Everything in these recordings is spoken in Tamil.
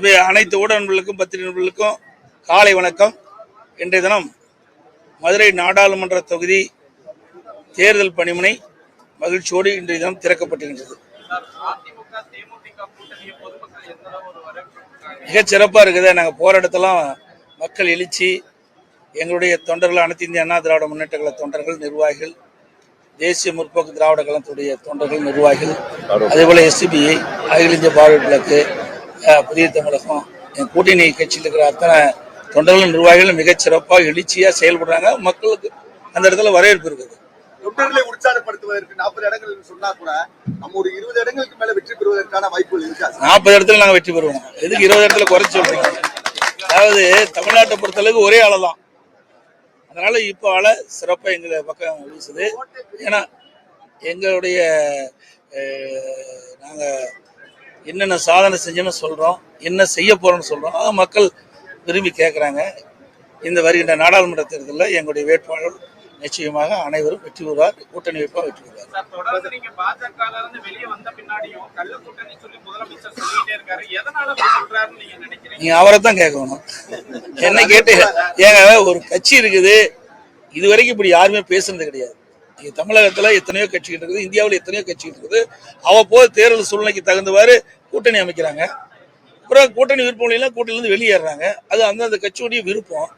தம்பி அனைத்து ஊடக நண்பர்களுக்கும் பத்திரிகை நண்பர்களுக்கும் காலை வணக்கம். இன்றைய தினம் மதுரை நாடாளுமன்ற தொகுதி தேர்தல் பணிமனை மகிழ்ச்சியோடு இன்றைய தினம் திறக்கப்பட்டிருக்கிறது அதிமுக மிகச் சிறப்பாக இருக்குது. நாங்கள் போகிற இடத்தெல்லாம் மக்கள் எழுச்சி எங்களுடைய தொண்டர்கள் அனைத்து இந்திய அண்ணா திராவிட முன்னேற்ற கழக தொண்டர்கள் நிர்வாகிகள் தேசிய முற்போக்கு திராவிட கழகத்துடைய தொண்டர்கள் நிர்வாகிகள் அதேபோல் எஸ்சிபிஐ அகில இந்திய பார்வை விளக்கு புதிய தமிழகம். என் கூட்டணி கட்சியில் இருக்கிற அத்தனை தொண்டர்கள் நிர்வாகிகள் மிகச் சிறப்பாக எழுச்சியாக செயல்படுறாங்க. மக்களுக்கு அந்த இடத்துல வரவேற்பு இருக்குது. தொண்டர்களை உற்சாகப்படுத்துவதற்கு நாற்பது இடங்கள் சொன்னா கூட நம்ம ஒரு இருபது இடங்களுக்கு மேல வெற்றி பெறுவதற்கான வாய்ப்புகள் இருக்கா? சார்? நாற்பது இடத்துல நாங்கள் வெற்றி பெறுவோம். எதுக்கு இருபது இடத்துல குறைச்சி சொல்றீங்க? அதாவது தமிழ்நாட்டை பொறுத்தளவுக்கு ஒரே ஆளை தான். அதனால இப்போ ஆளை சிறப்பாக எங்களை பக்கம் வீசுது. ஏன்னா எங்களுடைய நாங்கள் என்னென்ன சாதனை செஞ்சோன்னு சொல்கிறோம் என்ன செய்ய போகிறோம்னு சொல்கிறோம் அதை மக்கள் விரும்பி கேட்குறாங்க இந்த வருகின்ற நாடாளுமன்ற தேர்தலில் எங்களுடைய வேட்பாளர் நிச்சயமாக அனைவரும் வெற்றி பெறுவார் கூட்டணி வேட்பாளர் வெற்றி பெறுவார். சார், தொடர்ந்து நீங்க பாஜகல இருந்து வெளியே வந்த பின்னாடியும் கள்ள கூட்டணி சொல்லி முதலமைச்சர் சொல்லிட்டே இருக்காரு. எதனால அப்படி சொல்றாருன்னு நீங்க நினைக்கிறீங்க? நீங்க அவரை தான் கேட்கணும் என்ன கேட்டு ஏங்க ஒரு கட்சி இருக்குது. இது வரைக்கும் இப்படி யாருமே பேசுனது கிடையாது. தமிழகத்தில் எத்தனையோ கட்சிகள் இருக்குது இந்தியாவில் எத்தனையோ கட்சிகள் இருக்குது. அவ்வப்போது தேர்தல் சூழ்நிலைக்கு தகுந்தவாறு கூட்டணி அமைக்கிறாங்க. அப்புறம் கூட்டணி விருப்பம் இல்லைன்னா கூட்டணியிலிருந்து வெளியேறாங்க. அது அந்தந்த கட்சியுடைய விருப்பம்.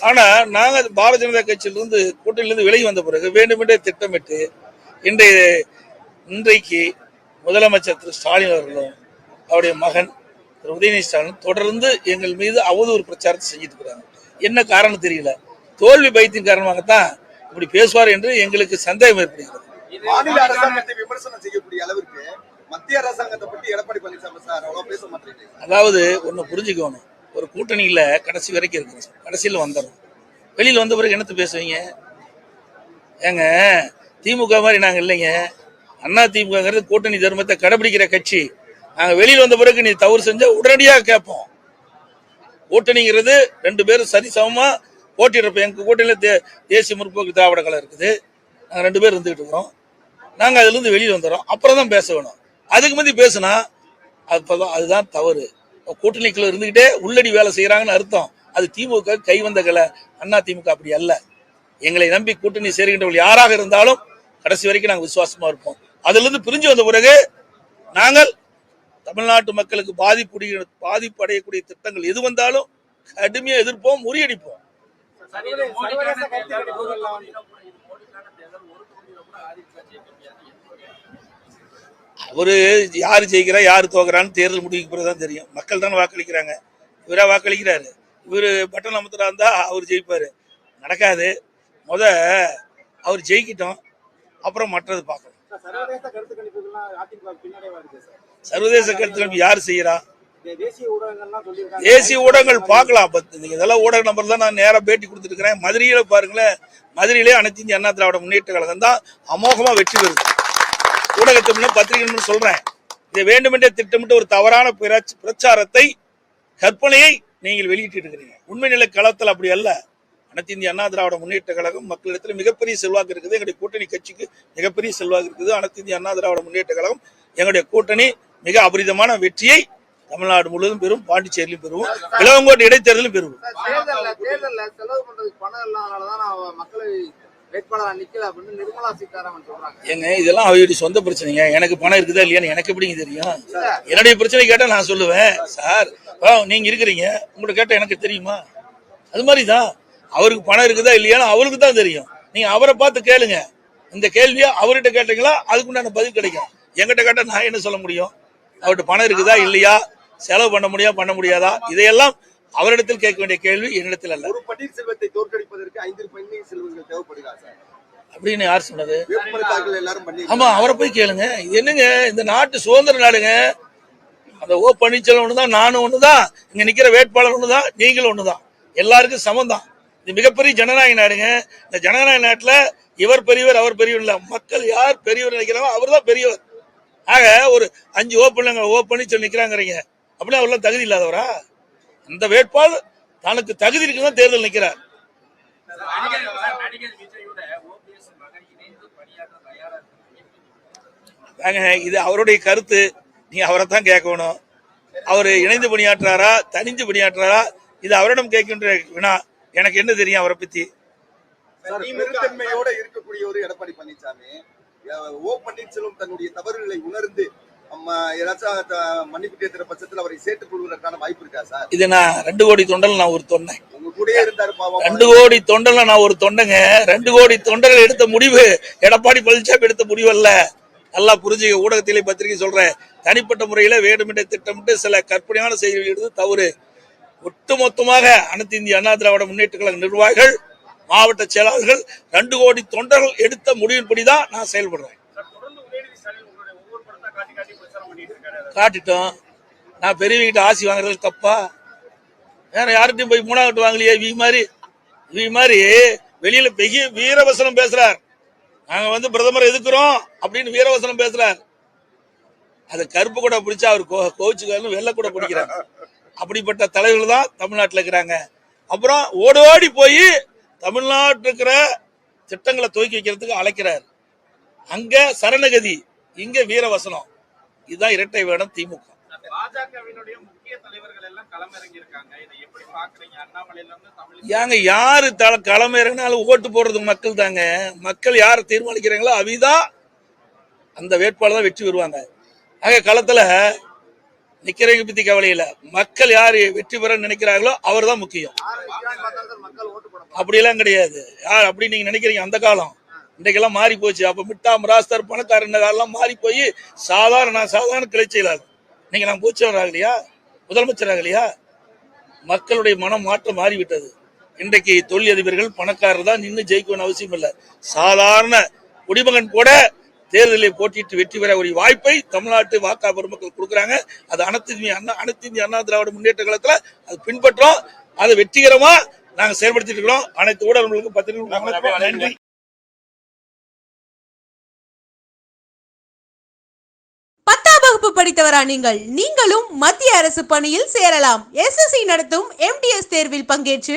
ஆனால் நாங்கள் பாரதிய ஜனதா கட்சியிலிருந்து கூட்டணியிலிருந்து விலகி வந்த பிறகு வேண்டுமென்றே திட்டமிட்டு இன்றைய இன்றைக்கு முதலமைச்சர் திரு ஸ்டாலின் அவர்களும் அவருடைய மகன் திரு உதயநிதி ஸ்டாலின் தொடர்ந்து எங்கள் மீது அவதூறு பிரச்சாரத்தை செஞ்சுட்டு இருக்கிறாங்க. என்ன காரணம் தெரியல. தோல்வி பயத்தின் காரணமாகத்தான் இப்படி பேசுவார் என்று எங்களுக்கு சந்தேகம் ஏற்படுகிறது. மாநில அரசாங்கத்தை விமர்சனம் செய்யக்கூடிய அளவிற்கு மத்திய அரசாங்கத்தை பத்தி எடப்பாடி பழனிசாமி சார் பேச மாட்டேங்குது அதாவது ஒன்று புரிஞ்சுக்கணும். ஒரு கூட்டணியில் கடைசி வரைக்கும் இருக்கு கடைசியில் வந்துடும் வெளியில் வந்த பிறகு என்னத்து பேசுவீங்க? ஏங்க திமுக மாதிரி நாங்கள் இல்லைங்க. அண்ணா திமுகங்கிறது கூட்டணி தர்மத்தை கடைபிடிக்கிற கட்சி. நாங்கள் வெளியில் வந்த பிறகு நீ தவறு செஞ்சா உடனடியாக கேட்போம். கூட்டணிங்கிறது ரெண்டு பேரும் சரிசமமா போட்டிடுறப்ப எங்கள் கூட்டணியில் தே தேசிய முற்போக்கு திராவிட கலை இருக்குது. நாங்கள் ரெண்டு பேர் இருந்துகிட்டு இருக்கிறோம். நாங்கள் அதுலேருந்து வெளியில் வந்துடுறோம். அப்புறம் தான் பேச வேணும். அதுக்கு முந்தி பேசுனா அப்பதான் அதுதான் தவறு. கூட்டணிக்குள்ள இருந்துக்கிட்டே உள்ளடி வேலை செய்கிறாங்கன்னு அர்த்தம். அது திமுக கை வந்த கலை. அண்ணா திமுக அப்படி அல்ல. எங்களை நம்பி கூட்டணி சேருகின்றவர்கள் யாராக இருந்தாலும் கடைசி வரைக்கும் நாங்கள் விசுவாசமாக இருப்போம். அதுலேருந்து பிரிஞ்சு வந்த பிறகு நாங்கள் தமிழ்நாட்டு மக்களுக்கு பாதிப்பு பாதிப்பு அடையக்கூடிய திட்டங்கள் எது வந்தாலும் கடுமையாக எதிர்ப்போம் முறியடிப்போம். அவரு யார் ஜெயிக்கிறா யார் தோக்குறான்னு தேர்தல் முடிவுக்கு பிறகு தான் தெரியும். மக்கள் தானே வாக்களிக்கிறாங்க. இவரா வாக்களிக்கிறாரு. இவரு பட்டன் அமுத்துறா இருந்தா அவர் ஜெயிப்பாரு. நடக்காது. முத அவர் ஜெயிக்கிட்டோம். அப்புறம் மற்றது பார்க்கணும் சர்வதேச கருத்து கருத்து யார் செய்யறா? தேசிய ஊடகங்கள் பார்க்கலாம். அப்ப நீங்கள் இதெல்லாம் ஊடக நம்பர் தான் நான் நேராக பேட்டி கொடுத்துருக்கிறேன் மதுரையில பாருங்களேன் மதுரையிலே அனைத்து இந்திய அண்ணா திராவிட முன்னேற்ற கழகம் தான் அமோகமா வெற்றி பெறுது. ஊடகத்தை பத்திரிகை சொல்றேன். இதை வேண்டுமென்றே திட்டமிட்டு ஒரு தவறான பிரச்சாரத்தை கற்பனையை நீங்கள் வெளியிட்டு இருக்கிறீங்க உண்மை நிலை களத்தில் அப்படி அல்ல. அனைத்து இந்திய அண்ணா திராவிட முன்னேற்ற கழகம் மக்களிடத்தில் மிகப்பெரிய செல்வாக்கு இருக்குது. எங்களுடைய கூட்டணி கட்சிக்கு மிகப்பெரிய செல்வாக்கு இருக்குது. அனைத்து இந்திய அண்ணா திராவிட முன்னேற்ற கழகம் எங்களுடைய கூட்டணி மிக அபரிதமான வெற்றியை தமிழ்நாடு முழுவதும் பெறும் பாண்டிச்சேரியிலும் பெறுவோம் இளவங்கோட்டை இடைத்தேர்தலும் சொல்றாங்க. ஏங்க இதெல்லாம் அவருடைய சொந்த பிரச்சனைங்க. எனக்கு பணம் இருக்குதா இல்லையான்னு எனக்கு எப்படிங்க தெரியும்? என்னுடைய பிரச்சனை கேட்டா நான் சொல்லுவேன். சார் நீங்க இருக்கிறீங்க உங்கள்ட்ட கேட்டா எனக்கு தெரியுமா? அது மாதிரி தான் அவருக்கு பணம் இருக்குதா இல்லையான்னு அவருக்கு தான் தெரியும். நீங்க அவரை பார்த்து கேளுங்க. இந்த கேள்வியை அவர்கிட்ட கேட்டீங்களா? அதுக்குண்டான பதில் கிடைக்கும். என்கிட்ட கேட்டா நான் என்ன சொல்ல முடியும்? அவர்கிட்ட பணம் இருக்குதா இல்லையா? செலவு பண்ண முடியா பண்ண முடியாதா? இதையெல்லாம் அவரிடத்தில் கேட்க வேண்டிய கேள்வி என்னிடத்தில் அல்ல. ஒரு பன்னீர்செல்வத்தை தோற்கடிப்பதற்கு ஐந்து பன்னீர் செல்வங்கள் தேவைப்படுகிறா சார்? அப்படின்னு யார் சொன்னது? ஆமா அவரை போய் கேளுங்க. இது என்னங்க? இந்த நாட்டு சுதந்திர நாடுங்க. அந்த ஓ பன்னீர்செல்வம் ஒண்ணுதான் நானும் ஒண்ணுதான். இங்க நிக்கிற வேட்பாளர் ஒண்ணுதான் நீங்களும் ஒண்ணுதான். எல்லாருக்கும் சமம் தான் இது மிகப்பெரிய ஜனநாயக நாடுங்க. இந்த ஜனநாயக நாட்டுல இவர் பெரியவர் அவர் பெரியவர் இல்ல. மக்கள் யார் பெரியவர் நினைக்கிறாங்களோ அவர் தான் பெரியவர். ஆக ஒரு அஞ்சு ஓ ஓப்பன் ஓ பன்னீர்செல்வம் நிக்கிறாங்கிறீங்க. அப்படின்னா அவர்லாம் தகுதி இல்லாதவரா? அந்த வேட்பாளர் தனக்கு தகுதி இருக்குதான் தேர்தல் நிக்கிறார். இது அவருடைய கருத்து. நீ அவரை தான் கேட்கணும். அவர் இணைந்து பணியாற்றாரா? தனிந்து பணியாற்றாரா? இது அவரிடம் கேட்கின்ற வினா. எனக்கு என்ன தெரியும் அவரை பத்தி? இருக்கக்கூடிய ஒரு எடப்பாடி பழனிசாமி ஓ பன்னீர்செல்வம் தன்னுடைய தவறுகளை உணர்ந்து ஏதாச்சும் மன்னிப்பு கேட்கிற பட்சத்தில் அவரை சேர்த்துக் கொள்வதற்கான வாய்ப்பு இருக்கா சார்? இது நான் ரெண்டு கோடி தொண்டல் நான் ஒரு தொண்டை. ரெண்டு கோடி தொண்டல்ல நான் ஒரு தொண்டைங்க. ரெண்டு கோடி தொண்டர்கள் எடுத்த முடிவு எடப்பாடி பழனிசாமி எடுத்த முடிவு அல்ல. நல்லா புரிஞ்சுக்க ஊடகத்திலே பத்திரிகை சொல்றேன். தனிப்பட்ட முறையில வேண்டுமென்றே திட்டமிட்டு சில கற்பனையான செய்திகள் எடுத்து தவறு. ஒட்டுமொத்தமாக அனைத்து இந்திய அண்ணா திராவிட முன்னேற்ற கழக நிர்வாகிகள் மாவட்ட செயலாளர்கள் ரெண்டு கோடி தொண்டர்கள் எடுத்த முடிவின்படிதான் நான் செயல்படுறேன். காட்டிட்டோம். நான் பெரியவங்கிட்ட ஆசி வாங்குறது தப்பா? வேற யார்கிட்டயும் போய் மூணாவது வாங்கலையே இவங்க மாதிரி? இவங்க மாதிரி வெளியில பெரிய வீரவசனம் பேசுறார். நாங்க வந்து பிரதமர் எதுக்குறோம் அப்படின்னு வீரவசனம் பேசுறார். அது கருப்பு கூட பிடிச்சா அவர் கோ கோச்சுக்காரன்னு வெள்ளை கூட பிடிக்கிறார். அப்படிப்பட்ட தலைவர்கள் தான் தமிழ்நாட்டில் இருக்கிறாங்க. அப்புறம் ஓடி ஓடி போய் தமிழ்நாட்டில் இருக்கிற திட்டங்களை துவக்கி வைக்கிறதுக்கு அழைக்கிறார். அங்க சரணகதி இங்க வீரவசனம். இதுதான் இரட்டை வேடம் திமுக. ஏங்க யாரு களம் இறங்கினாலும் ஓட்டு போடுறது மக்கள் தாங்க. மக்கள் யார் தீர்மானிக்கிறாங்களோ அவிதான் அந்த வேட்பாளர் தான் வெற்றி பெறுவாங்க. ஆக களத்துல நிக்கிறவங்க பத்தி கவலை இல்ல. மக்கள் யார் வெற்றி பெற நினைக்கிறார்களோ அவர் தான் முக்கியம். அப்படியெல்லாம் கிடையாது. யார் அப்படி நீங்க நினைக்கிறீங்க? அந்த காலம். இன்றைக்கெல்லாம் மாறி போச்சு அப்ப மிட்டா மிராஸ்தர் பணக்காரர் இந்த காலம் மாறி போய் சாதாரண நான் சாதாரண கிளை செயலாளர். நீங்க நான் பூச்சவர் ஆகலையா? முதலமைச்சர் ஆகலையா? மக்களுடைய மனம் மாற்றம் மாறிவிட்டது. இன்றைக்கு தொழிலதிபர்கள் பணக்காரர் தான் நின்று ஜெயிக்கணும்னு அவசியம் இல்லை. சாதாரண குடிமகன் கூட தேர்தலில் போட்டியிட்டு வெற்றி பெற ஒரு வாய்ப்பை தமிழ்நாட்டு வாக்கா பெருமக்கள் கொடுக்குறாங்க. அது அனைத்து இந்திய அண்ணா அனைத்து இந்திய அண்ணா திராவிட முன்னேற்ற காலத்துல அது பின்பற்றோம். அதை வெற்றிகரமா நாங்க செயல்படுத்திட்டு இருக்கிறோம். அனைத்து ஊடகங்களுக்கும் பத்திரிகை நன்றி. பத்தாம் வகுப்பு படித்தவரா நீங்கள்? நீங்களும் மத்திய அரசு பணியில் சேரலாம். எஸ்எஸ்சி நடத்தும் எம்டிஎஸ் தேர்வில் பங்கேற்று